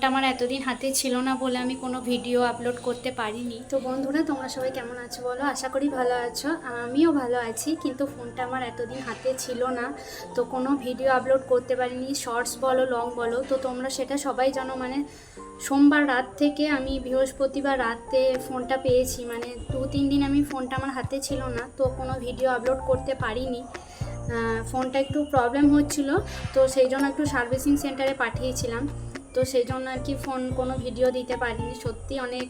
ফোনটা আমার এতদিন হাতে ছিল না বলে আমি কোনো ভিডিও আপলোড করতে পারিনি। তো বন্ধুরা, তোমরা সবাই কেমন আছো বলো? আশা করি ভালো আছো। আমিও ভালো আছি, কিন্তু ফোনটা আমার এতদিন হাতে ছিল না। তো কোনো ভিডিও আপলোড করতে পারিনি, শর্টস বলো, লং বলো। তো তোমরা সেটা সবাই জানো মানে সোমবার রাত থেকে আমি বৃহস্পতিবার রাতে ফোনটা পেয়েছি মানে দু, তিন দিন আমি ফোনটা আমার হাতে ছিল না, তো কোনো ভিডিও আপলোড করতে পারিনি। ফোনটা একটু প্রবলেম হচ্ছিল, তো সেই জন্য একটু সার্ভিসিং সেন্টারে পাঠিয়েছিলাম। তো সেই জন্য আর কি ফোন কোনো ভিডিও দিতে পারিনি। সত্যি অনেক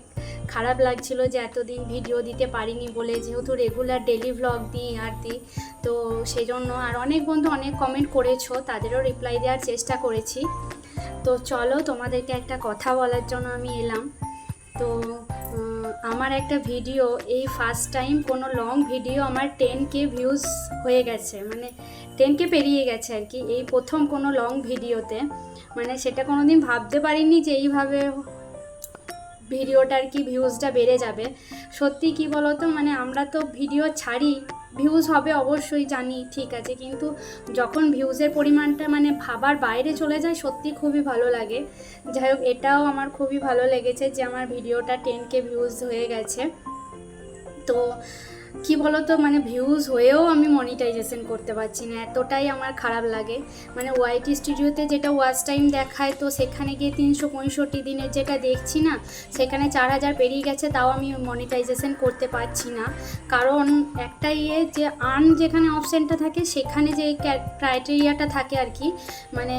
খারাপ লাগছিল যে এতদিন ভিডিও দিতে পারিনি বলে। যেহেতু রেগুলার ডেলি ভ্লগ দিই আর দিই তো সেই জন্য আর অনেক বন্ধু অনেক কমেন্ট করেছ, তাদেরও রিপ্লাই দেওয়ার চেষ্টা করেছি। তো চলো তোমাদেরকে একটা কথা বলার জন্য আমি এলাম। তো আমার একটা ভিডিও এই ফার্স্ট টাইম কোনো লং ভিডিও আমার টেন কে ভিউজ হয়ে গেছে। মানে টেন কে পেরিয়ে গেছে আর কি। এই প্রথম কোনো লং ভিডিওতে মানে সেটা কোনো দিন ভাবতে পারিনি যে এইভাবে ভিডিওটার কি ভিউজটা বেড়ে যাবে। সত্যি কি বলতো? মানে আমরা তো ভিডিও ছাড়ি ভিউজ হবে অবশ্যই জানি, ঠিক আছে। কিন্তু যখন ভিউজের পরিমাণটা মানে ভাবার বাইরে চলে যায়, সত্যি খুবই ভালো লাগে। যাই হোক, এটাও আমার খুবই ভালো লেগেছে যে আমার ভিডিওটা টেন কে ভিউজ হয়ে গেছে। তো কি বলতো মানে ভিউজ হয়েও আমি মনিটাইজেশন করতে পারছি না, এতটাই আমার খারাপ লাগে। মানে ওয়াইটি স্টুডিওতে যেটা ওয়াচ টাইম দেখায়, তো সেখানে গিয়ে তিনশো পঁয়ষট্টি দিনের যেটা দেখছি না, সেখানে চার হাজার পেরিয়ে গেছে, তাও আমি মনিটাইজেশন করতে পারছি না। কারণ একটা ইয়ে যে আর্ন যেখানে অপশানটা থাকে, সেখানে যে ক্রাইটেরিয়াটা থাকে আর কি মানে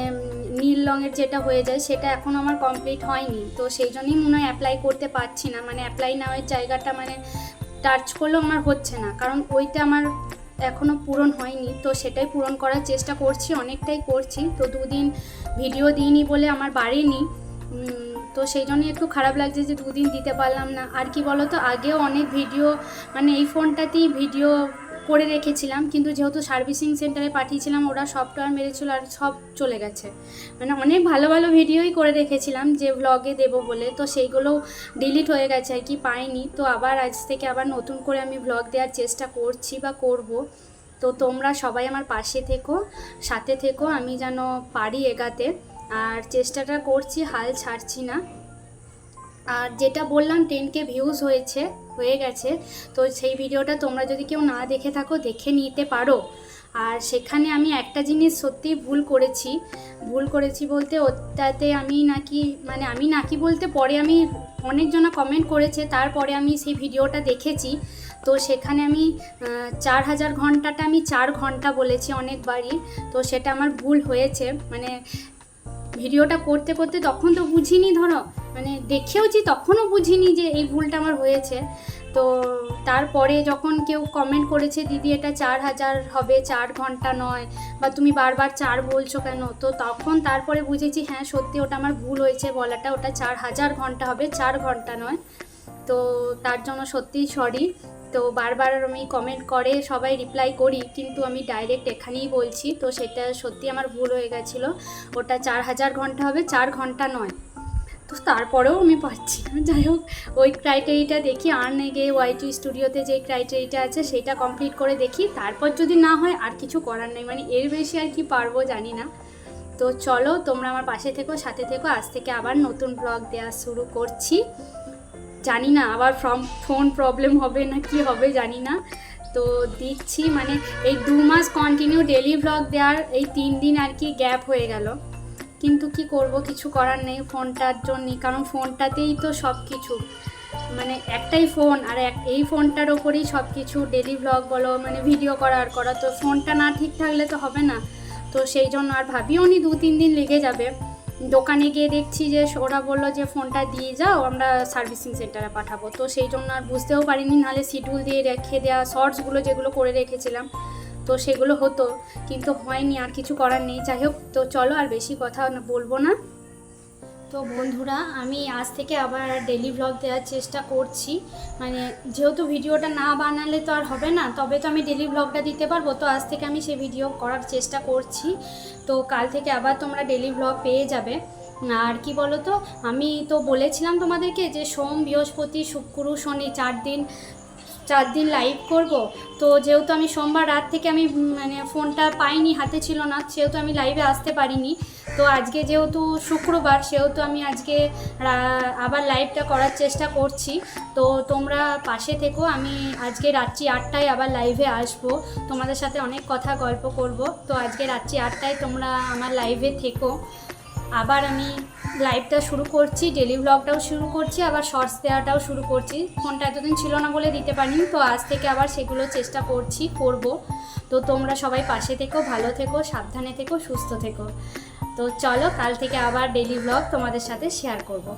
নীল রঙের যেটা হয়ে যায়, সেটা এখন আমার কমপ্লিট হয়নি। তো সেই জন্যই মনে হয় অ্যাপ্লাই করতে পারছি না মানে অ্যাপ্লাই নেওয়ার জায়গাটা মানে টাচ করলেও আমার হচ্ছে না। কারণ ওইটা আমার এখনও পূরণ হয়নি। তো সেটাই পূরণ করার চেষ্টা করছি, অনেকটাই করছি। তো দুদিন ভিডিও দিইনি বলে আমার বাড়েনি। তো সেই জন্যই একটু খারাপ লাগছে যে দুদিন দিতে পারলাম না। আর কি বলো তো আগেও অনেক ভিডিও মানে এই ফোনটাতেই ভিডিও করে রেখেছিলাম, কিন্তু যেহেতু সার্ভিসিং সেন্টারে পাঠিয়েছিলাম, ওরা সফটওয়্যার মেরেছিল আর সব চলে গেছে। মানে অনেক ভালো ভালো ভিডিওই করে রেখেছিলাম যে ব্লগে দেবো বলে, তো সেইগুলোও ডিলিট হয়ে গেছে আর কি, পাইনি। তো আবার আজ থেকে আবার নতুন করে আমি ব্লগ দেওয়ার চেষ্টা করছি বা করব। তো তোমরা সবাই আমার পাশে থেকো, সাথে থেকো, আমি যেন পারি এগাতে। আর চেষ্টাটা করছি, হাল ছাড়ছি না। আর যেটা বললাম টেন কে ভিউজ হয়েছে, হয়ে গেছে, তো সেই ভিডিওটা তোমরা যদি কেউ না দেখে থাকো, দেখে নিতে পারো। আর সেখানে আমি একটা জিনিস সত্যি ভুল করেছি। ভুল করেছি বলতে ওটাতে আমি নাকি মানে আমি নাকি বলতে পরে আমি অনেকজনা কমেন্ট করেছে, তারপরে আমি সেই ভিডিওটা দেখেছি। তো সেখানে আমি চার হাজার ঘন্টাটা আমি চার ঘণ্টা বলেছি অনেকবারই। তো সেটা আমার ভুল হয়েছে। মানে ভিডিওটা করতে করতে তখন তো বুঝিনি ধরো। মানে দেখেওছি তখনও বুঝিনি যে এই ভুলটা আমার হয়েছে। তো তারপরে যখন কেউ কমেন্ট করেছে, দিদি, এটা চার হাজার হবে, চার ঘণ্টা নয় বা তুমি বারবার চার বলছো কেন? তো তখন তারপরে বুঝেছি হ্যাঁ সত্যি ওটা আমার ভুল হয়েছে বলাটা। ওটা চার হাজার ঘণ্টা হবে, চার ঘণ্টা নয়। তো তার জন্য সত্যিই সরি তো বারবার আমি কমেন্ট করে, সবাই রিপ্লাই করি, কিন্তু আমি ডাইরেক্ট এখানেই বলছি। তো সেটা সত্যি আমার ভুল হয়ে গেছিল। ওটা চার হাজার ঘণ্টা হবে, চার ঘণ্টা নয়। তো তারপরেও আমি পাচ্ছি না। যাই হোক, ওই ক্রাইটেরিয়াটা দেখি, আর নেগে ওয়াইটি স্টুডিওতে যে ক্রাইটেরিয়াটা আছে সেটা কমপ্লিট করে দেখি। তারপর যদি না হয়, আর কিছু করার নেই। মানে এর বেশি আর কি পারব জানি না। তো চলো, তোমরা আমার পাশে থেকো, সাথে থেকো। আজ থেকে আবার নতুন ব্লগ দেওয়া শুরু করছি। জানি না, আবার ফ্রম ফোন প্রবলেম হবে না কি হবে জানি না। তো দিচ্ছি মানে এই দু মাস কন্টিনিউ ডেলি ব্লগ দেওয়ার এই তিন দিন আর কি গ্যাপ হয়ে গেল। কিন্তু কি করব? কিছু করার নেই। ফোনটার জন্যই কারণ ফোনটাতেই তো সব কিছু মানে একটাই ফোন আর এক, এই ফোনটার ওপরেই সব কিছু ডেলি ব্লগ বলো মানে ভিডিও করা আর করা। তো ফোনটা না ঠিক থাকলে তো হবে না। তো সেই জন্য আর ভাবিও নি দু তিন দিন লেগে যাবে। দোকানে গিয়ে দেখছি যে ওরা বলল যে ফোনটা দিয়ে যাও, আমরা সার্ভিসিং সেন্টারে পাঠাবো। তো সেই জন্য আর বুঝতেও পারিনি। নাহলে শিডিউল দিয়ে রেখে দেওয়া শর্টসগুলো যেগুলো করে রেখেছিলাম। তো সেগুলো হতো, কিন্তু হয়নি, আর কিছু করার নেই। যাই হোক, তো চলো আর বেশি কথা বলব না। তো বন্ধুরা, আমি আজ থেকে আবার ডেলি ভ্লগ দেওয়ার চেষ্টা করছি। মানে যেহেতু ভিডিওটা না বানালে তো আর হবে না, তবে তো আমি ডেলি ভ্লগটা দিতে পারব। তো আজ থেকে আমি সেই ভিডিও করার চেষ্টা করছি। তো কাল থেকে আবার তোমরা ডেলি ভ্লগ পেয়ে যাবে। আর কি বলো তো, আমি তো বলেছিলাম তোমাদেরকে যে সোম, বৃহস্পতি, শুক্র, শনি, চার দিন চার দিন লাইভ করব। তো যেহেতু আমি সোমবার রাত থেকে আমি মানে ফোনটা পাইনি, হাতে ছিল না, সেহেতু আমি লাইভে আসতে পারিনি। তো আজকে যেহেতু শুক্রবার, সেহেতু আমি আজকে আবার লাইভটা করার চেষ্টা করছি। তো তোমরা পাশে থেকো, আমি আজকে রাত্রি আটটায় আবার লাইভে আসব। তোমাদের সাথে অনেক কথা গল্প করব। তো আজকে রাত্রি আটটায় তোমরা আমার লাইভে থেকো। আবার আমি লাইভটা শুরু করছি ডেলি ব্লগটাও শুরু করছি, আবার শর্টস দেওয়াটাও শুরু করছি। ফোনটা এতদিন ছিল না বলে দিতে পারিনি, তো আজ থেকে আবার সেগুলো চেষ্টা করছি, করব। তো তোমরা সবাই পাশে থেকো, ভালো থেকো, সাবধানে থেকো, সুস্থ থেকো। তো চলো, কাল থেকে আবার ডেলি ব্লগ তোমাদের সাথে শেয়ার করব।